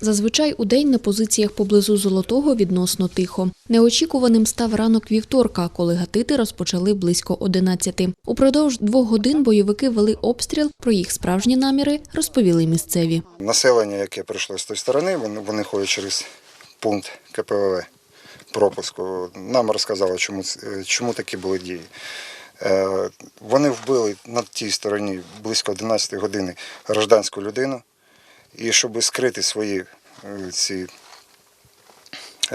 Зазвичай у день на позиціях поблизу Золотого відносно тихо. Неочікуваним став ранок вівторка, коли гатити розпочали близько 11. Упродовж двох годин бойовики вели обстріл. Про їх справжні наміри розповіли місцеві. Населення, яке прийшло з тої сторони, вони, вони ходять через пункт КПВВ пропуску. Нам розказали, чому, чому такі були дії. Е, Вони вбили на тій стороні близько 11 години гражданську людину. І щоб скрити свої е, ці,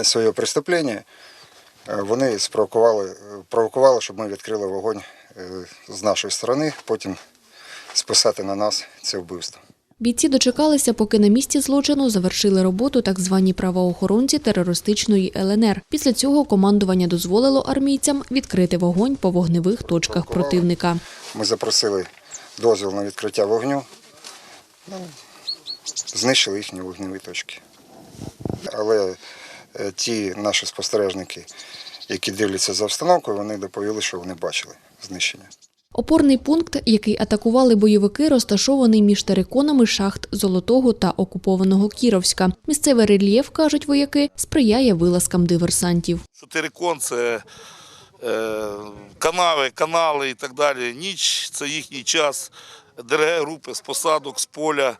своє преступлення, е, вони спровокували, провокували, щоб ми відкрили вогонь е, з нашої сторони, потім списати на нас це вбивство. Бійці дочекалися, поки на місці злочину завершили роботу так звані правоохоронці терористичної ЛНР. Після цього командування дозволило армійцям відкрити вогонь по вогневих точках противника. Ми запросили дозвіл на відкриття вогню. Знищили їхні вогневі точки. Але е, ті наші спостережники, які дивляться за обстановкою, вони доповіли, що вони бачили знищення. Опорний пункт, який атакували бойовики, розташований між териконами шахт Золотого та окупованого Кіровська. Місцевий рельєф, кажуть вояки, сприяє вилазкам диверсантів. що терикон це е, канави, канали і так далі. Ніч це їхній час. ДРГ групи з посадок, з поля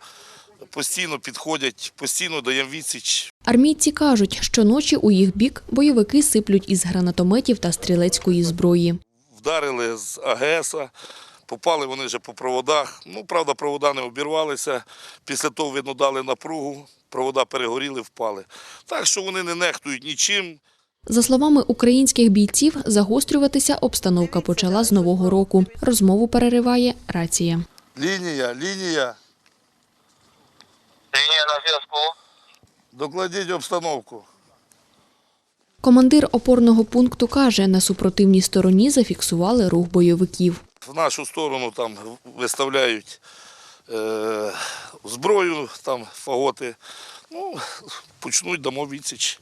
постійно підходять, постійно даємо відсіч. Армійці кажуть, що ночі у їх бік бойовики сиплють із гранатометів та стрілецької зброї. Вдарили з АГС, попали вони вже по проводах. Ну, правда, провода не обірвалися. Після того, видно, дали напругу, провода перегоріли, впали. Так що вони не нехтують нічим. За словами українських бійців, загострюватися обстановка почала з нового року. Розмову перериває рація. Лінія, лінія. Зв'язку. Докладіть обстановку. Командир опорного пункту каже, на супротивній стороні зафіксували рух бойовиків. в нашу сторону там виставляють е, зброю, там фаготи. Ну, почнуть дамо відсіч.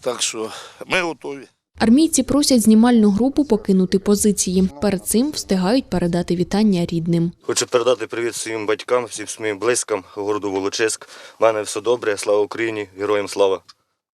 Так що ми готові. Армійці просять знімальну групу покинути позиції. Перед цим встигають передати вітання рідним. Хочу передати привіт своїм батькам, всім своїм близьким, городу Волочиськ. У мене все добре, слава Україні, героям слава.